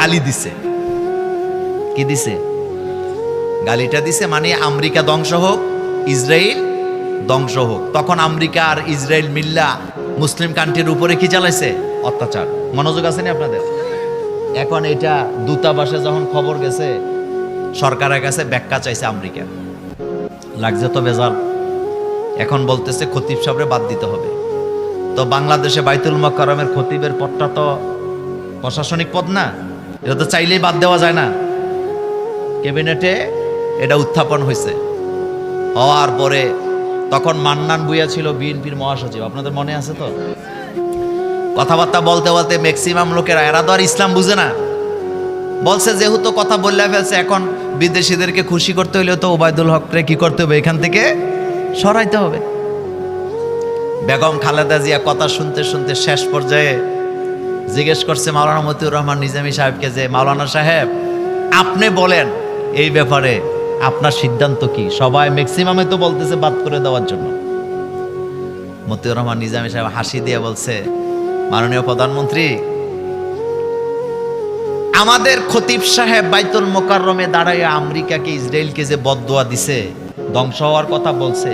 গালি দিছে। কি দিছে? গালিটা দিছে মানে আমেরিকা ধ্বংস হোক, ইসরায়েল ধ্বংস হোক। তখন আমেরিকা আর ইসরায়েল মিল্লা মুসলিম কান্ট্রির উপরে কি চালাইছে? অত্যাচার। মনোযোগ আছে না আপনাদের? এখন এটা দূতাবাসে যখন খবর গেছে, সরকারের কাছে ব্যাখ্যা চাইছে আমেরিকা। লাগছে তো বেজাল। এখন বলতেছে খতিব সাহেবরে বাদ দিতে হবে। তো বাংলাদেশে বাইতুল মকরমের খতিবের পদটা তো প্রশাসনিক পদ না। এটা তো চাইলেই বাদ দেওয়া যায় না। ক্যাবিনেটে এটা উত্থাপন হয়েছে। হওয়ার পরে তখন মান্নান বুইয়া ছিল বিএনপির মহাসচিব। আপনাদের মনে আছে তো? কথাবার্তা বলতে বলতে ম্যাক্সিমাম লোকেরা, এরা তো আর ইসলাম বুঝে না। বলছে, যেহেতু কথা বললে ফেলছে, এখন বিদেশিদেরকে খুশি করতে হলে তো ওবায়দুল হকরে কি করতে হবে? এখান থেকে সরাইতে হবে। বেগম খালেদা জিয়া কথা শুনতে শুনতে শেষ পর্যায়ে জিজ্ঞেস করছে মাওলানা মতিউর রহমান নিজামী সাহেবকে যে, মাওলানা সাহেব, আপনি বলেন এই ব্যাপারে আপনার সিদ্ধান্ত কি? সবাই ম্যাক্সিমামে তো বলতেছে বাদ করে দেওয়ার জন্য। মতিউর রহমান নিজামী সাহেব হাসি দিয়ে বলছে, মাননীয় প্রধানমন্ত্রী, আমাদের খতিব সাহেব বাইতুল মোকাররমে দাঁড়াইয়া আমেরিকাকে, ইসরায়েলকে যে বদদোয়া দিছে, ধ্বংস হওয়ার কথা বলছে।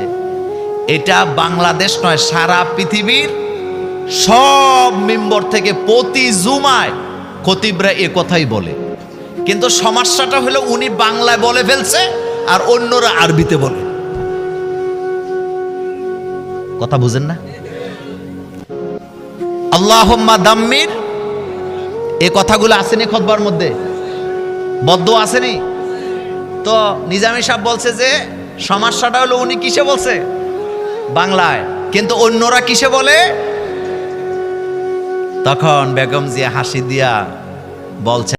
এটা বাংলাদেশ নয়, সারা পৃথিবীর সব মেম্বর থেকে প্রতি জুমায় খতিবরা এ কথাই বলে। কিন্তু সমস্যাটা হলো উনি বাংলায় বলে ফেলছে আর অন্যরা আরবিতে বলে। কথা বুঝেন না? আল্লাহম্মা দাম্মির এই কথাগুলো আসেনি খতবার মধ্যে? বদ্ধ আসেনি? তো নিজামী সাহেব বলছে যে সমস্যাটা হলো উনি কিসে বলছে? বাংলায়। কিন্তু অন্যরা কিসে বলে? তখন বেগম জিয়া হাসি দিয়া বলছে